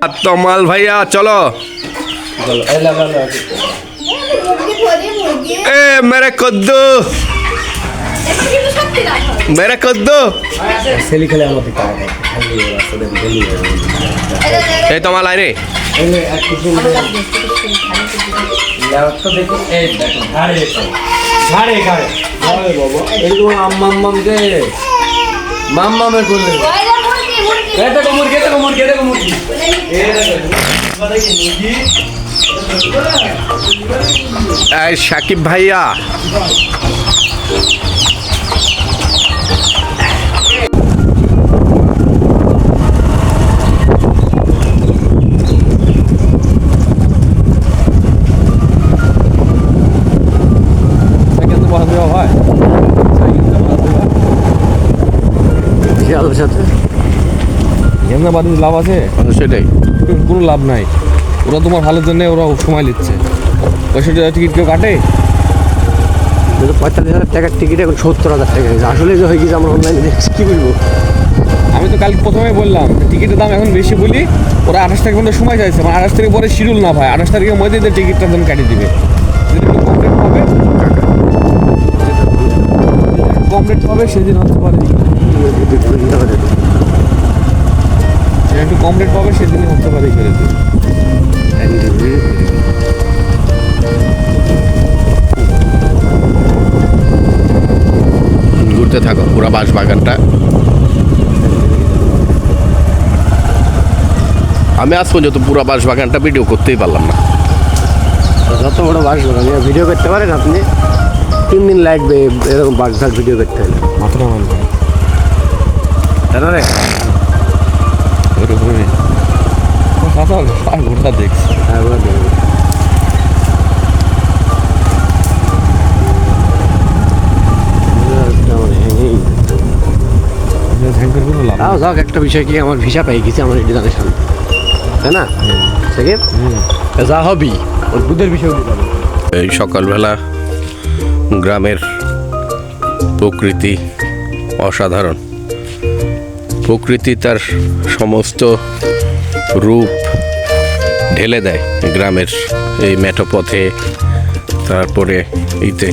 তমাল ভাইয়া চলো। এ মেরে কদ্দু। মেরে কদ্দু। এই তোমার লাইনে। মাম্মামের কোলে। এই দেখো মুরগি, এই দেখো মুরগি, এই দেখো মুরগি। এই সাকিব ভাইয়া। সেকেন্ড বাস দেওয়া হয়। শিয়ালের এমনি বাড়ির লাভ আছে। সেটাই। কোনো লাভ নাই। ওরা তোমার ভালোর জন্য ওরা সময় নিচ্ছে। পয়সা টিকিট কেউ কাটে? পঁয়তাল্লিশ হাজার টাকার টিকিট এখন সত্তর হাজার টাকা হয়েছে। আসলে যে হয়ে গেছে আমরা অনলাইনে দেখছি কী বলব? আমি তো কাল প্রথমে বললাম টিকিটের দাম এখন বেশি বলি ওরা আঠাশ তারিখ পর্যন্ত সময় চাইছে। মানে আঠাশ তারিখ পরে শিডিউল না ভাই আঠাশ তারিখের মধ্যে টিকিটটা দাম কাটিয়ে দিবে। যেদিন একটু কম রেট পাবে যেদিন কম রেট পাবে সেদিন হতে পারে। কম রেট পাবে সেদিনই হতে পারে দেবে। ঘুরতে থাকো পুরো বাঁশ বাগানটা আমি আজ পর্যন্ত পুরো বাঁশ বাগানটা ভিডিও করতেই পারলাম না। যত বড় বাস বাগান ভিডিও করতে পারেন আপনি? তিন দিন লাগবে এরকম বাস ভিডিও করতে। হলে মাথাটা মান রে? ওর উপরে কথা আর ঘোরটা দেখছি হ্যাঁ। আমার হ্যাঁ, যাক একটা বিষয় কি আমার ভিসা পাই গেছে আমার এটি জানে সামনে। তাই না? যা হবি ওর বুধের বিষয় এই সকালবেলা গ্রামের প্রকৃতি অসাধারণ। প্রকৃতি তার সমস্ত রূপ ঢেলে দেয় গ্রামের এই মেঠো পথে তারপরে এইতে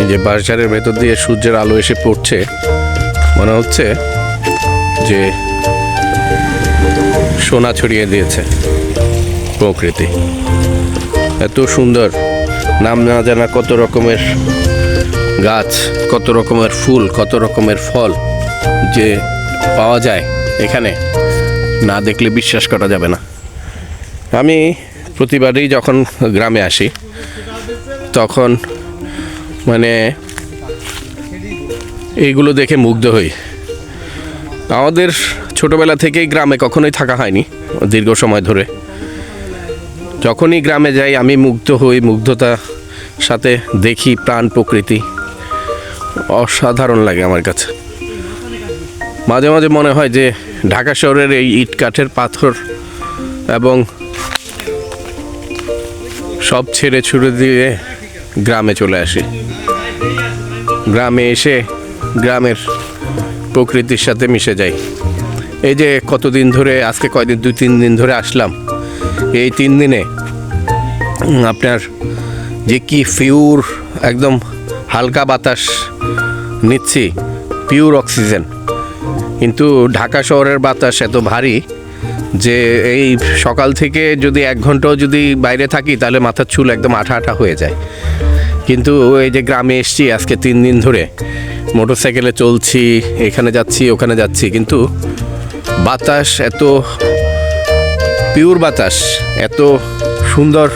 এই যে বাঁশঝাড়ের ভেতর দিয়ে সূর্যের আলো এসে পড়ছে, মনে হচ্ছে যে সোনা ছড়িয়ে দিয়েছে প্রকৃতি। এত সুন্দর, নাম না জানা কত রকমের গাছ, কত রকমের ফুল, কত রকমের ফল যে পাওয়া যায় এখানে। না দেখলে বিশ্বাস করা যাবে না। আমি প্রতিবারই যখন গ্রামে আসি, তখন মানে এইগুলো দেখে মুগ্ধ হই। আমাদের ছোটবেলা থেকেই গ্রামে কখনোই থাকা হয়নি, দীর্ঘ সময় ধরে। যখনই গ্রামে যাই, আমি মুগ্ধ হই, মুগ্ধতা সাথে দেখি প্রাণ প্রকৃতি। অসাধারণ লাগে আমার কাছে। মাঝে মাঝে মনে হয় যে ঢাকা শহরের এই ইট কাঠের পাথর এবং সব ছেড়ে ছুড়ে দিয়ে গ্রামে চলে আসি। গ্রামে এসে গ্রামের প্রকৃতির সাথে মিশে যাই। এই যে কতদিন ধরে, আজকে কয়দিন, দুই, তিন দিন ধরে আসলাম। এই তিন দিনে আপনার যে কি পিওর একদম হালকা বাতাস নিচ্ছি পিওর অক্সিজেন কিন্তু ঢাকা শহরের বাতাস এত ভারী যে এই সকাল থেকে যদি এক ঘন্টাও যদি বাইরে থাকি, তাহলে মাথার চুল একদম আঠা আঠা হয়ে যায়। কিন্তু এই যে গ্রামে এসছি আজকে তিন দিন ধরে, মোটরসাইকেলে চলছি, এখানে যাচ্ছি, ওখানে যাচ্ছি, কিন্তু বাতাস এত, পিওর বাতাস, এত সুন্দর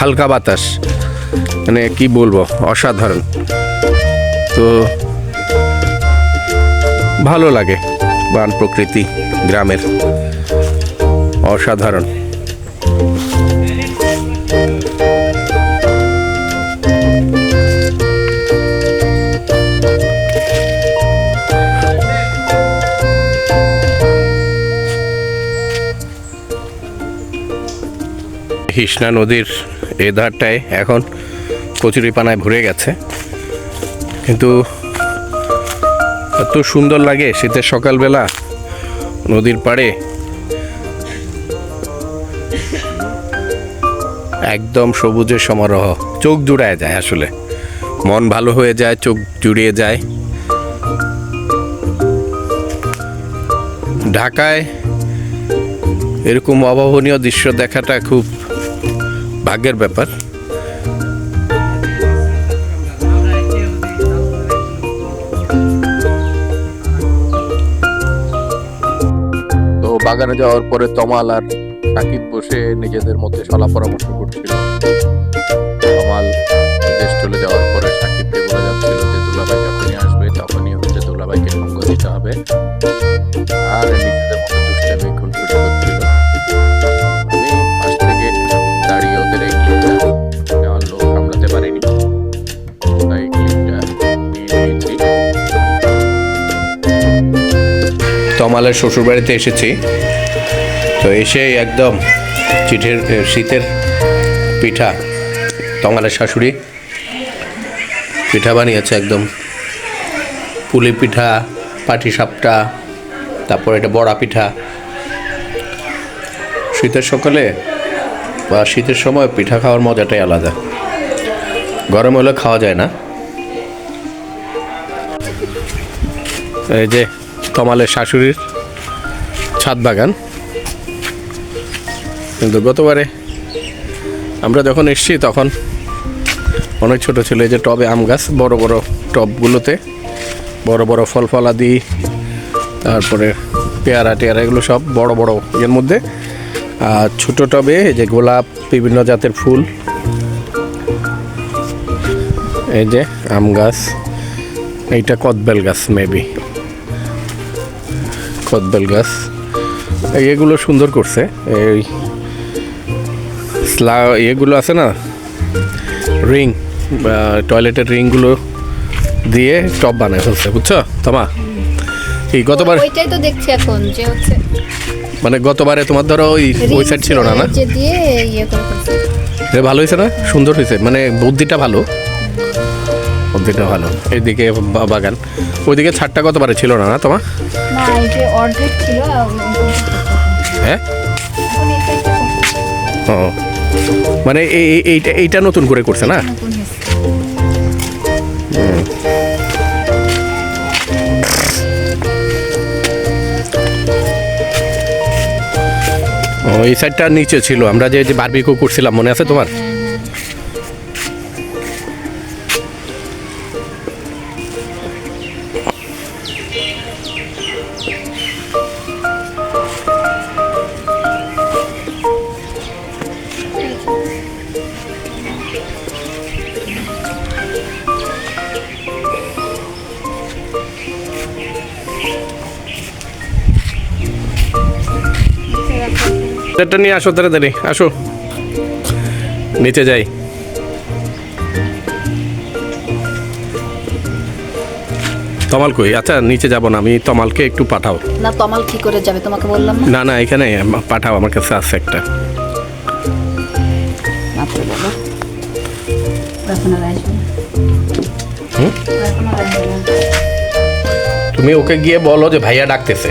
হালকা বাতাস মানে কি বলব, অসাধারণ। তো ভালো লাগে। বান প্রকৃতি গ্রামের অসাধারণ। হিসনা নদীর এ ধারটায় এখন কচুরিপানায় ভরে গেছে। কিন্তু এত সুন্দর লাগে শীতের সকালবেলা, নদীর পাড়ে। একদম সবুজের সমারোহ, চোখ জুড়ায় যায় আসলে। মন ভালো হয়ে যায়, চোখ জুড়িয়ে যায়। ঢাকায় এরকম অভাবনীয় দৃশ্য দেখাটা খুব ভাগ্যের ব্যাপার। বাগানে যাওয়ার পরে তমাল আর সাকিব বসে নিজেদের মধ্যে সলা পরামর্শ করছিল। তমাল বিদেশ চলে যাওয়ার তমালের শ্বশুরবাড়িতে এসেছি। তো এসে একদম চিঠের শীতের পিঠা, তমালের শাশুড়ি পিঠা বানিয়েছে একদম। পুলি পিঠা, পাটি সাপটা, তারপর এটা বড়া পিঠা। শীতের সকালে বা শীতের সময় পিঠা খাওয়ার মজাটাই আলাদা। গরম হলে খাওয়া যায় না। এই যে তমালের শাশুড়ির ছাদ বাগান। কিন্তু গতবারে আমরা যখন এসছি, তখন অনেক ছোট ছিল এই যে টবে আম গাছ, বড় বড় টবগুলোতে, বড় বড় ফল ফলাদি তারপরে পেয়ারা টেয়ারা, এগুলো সব বড় বড় এর মধ্যে। আর ছোট টবে এই যে গোলাপ, বিভিন্ন জাতের ফুল, এই যে আম গাছ, এইটা কদবেল গাছ মেবি কদবেল গাছ। এগুলো সুন্দর করছে। এই স্লা ইয়েগুলো আছে না? রিং টয়লেটের রিংগুলো দিয়ে টপ বানায় ফেলছে বুঝছ? তোমা এই গতবার ওইটাই তো দেখছি এখন যে হচ্ছে মানে গতবারে তোমার ধরো ওই ওই সাইড ছিল না না? যে দিয়ে ইয়ে করে ভালো হয়েছে না? সুন্দর হয়েছে। মানে বুদ্ধিটা ভালো। বুদ্ধিটা ভালো। এইদিকে বা- বাগান। ওইদিকে ছাদটা গতবারে ছিল না না তোমার? হ্যাঁ? ও। মানে এই এই- এইটা এইটা নতুন করে করছে না? ও এই সাইডটা নিচে ছিল। আমরা যে যে বারবিকিউ করছিলাম মনে আছে তোমার? এটা নিয়ে আসো তাড়াতাড়ি আসো। নিচে যাই। তমাল কই? আচ্ছা নিচে যাব না আমি তমালকে একটু পাঠাও। না তমাল কি করে যাবে? তোমাকে বললাম না? না এখানে পাঠাও আমার কাছে আছে একটা। তুমি ওকে গিয়ে বলো যে ভাইয়া ডাকতেছে।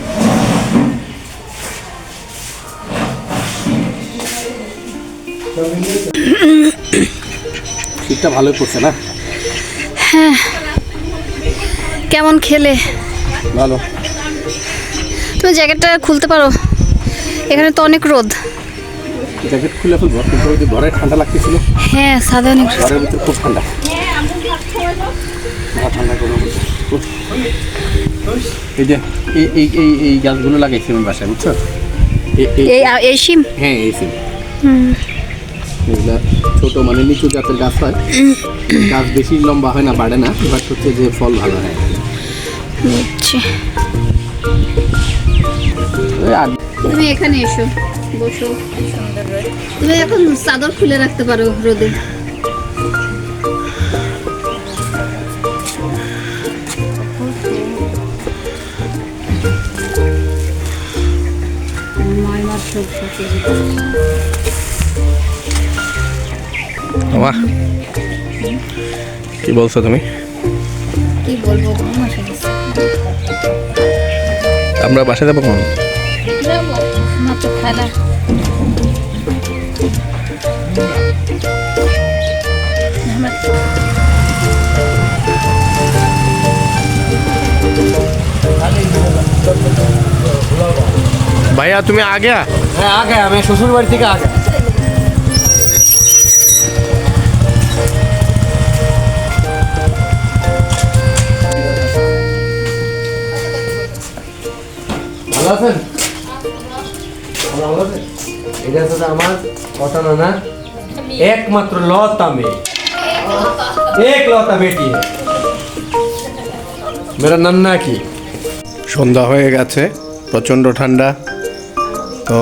ভালোই পড়ছে না? হ্যাঁ। কেমন খেলে? ভালো। তুমি জ্যাকেটটা খুলতে পারো। এখানে তো অনেক রোদ। জ্যাকেট খুলে ফেলব কিন্তু ওই ঘরে ঠান্ডা লাগতেছিল। হ্যাঁ সাদা অনেক। ঘরের ভিতরে খুব ঠান্ডা। এই যে এই এই এই এই গাছগুলো লাগাইছি আমি বাসায় বুঝছ? এই- এই সিম? হ্যাঁ এই সিম। এগুলো ছোটো মানে নিচু জাতের গাছ হয়। গাছ বেশি লম্বা হয় না বাড়ে না বাট হচ্ছে যে ফল ভালো হয়। আচ্ছা। তুমি এখানে এসো বসো। তুমি এখন চাদর খুলে রাখতে পারো রোদে। নয় মাস সবজি বাহ। কি বলছো তুমি? কি বলব। আমরা বাসা। যাব কখন? ভাইয়া তুমি আগে হ্যাঁ আগে আমি শ্বশুর বাড়ি থেকে আগে। আছেন? এটা আমার কথা একমাত্র লতা মেয়ে। এক লতা বেটি মেরা নান্না কি? সন্ধ্যা হয়ে গেছে, প্রচণ্ড ঠান্ডা। তো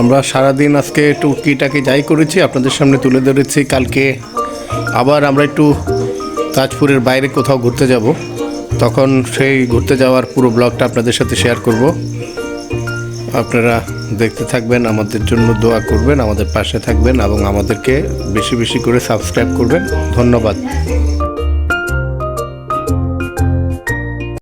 আমরা সারাদিন আজকে একটু কিটাকে যাই করেছি, আপনাদের সামনে তুলে ধরেছি। কালকে আবার আমরা একটু তাজপুরের বাইরে কোথাও ঘুরতে যাব। তখন সেই ঘুরতে যাওয়ার পুরো ব্লগটা আপনাদের সাথে শেয়ার করব। আপনারা দেখতে থাকবেন, আমাদের জন্য দোয়া করবেন, আমাদের পাশে থাকবেন এবং আমাদেরকে বেশি বেশি করে সাবস্ক্রাইব করবেন। ধন্যবাদ।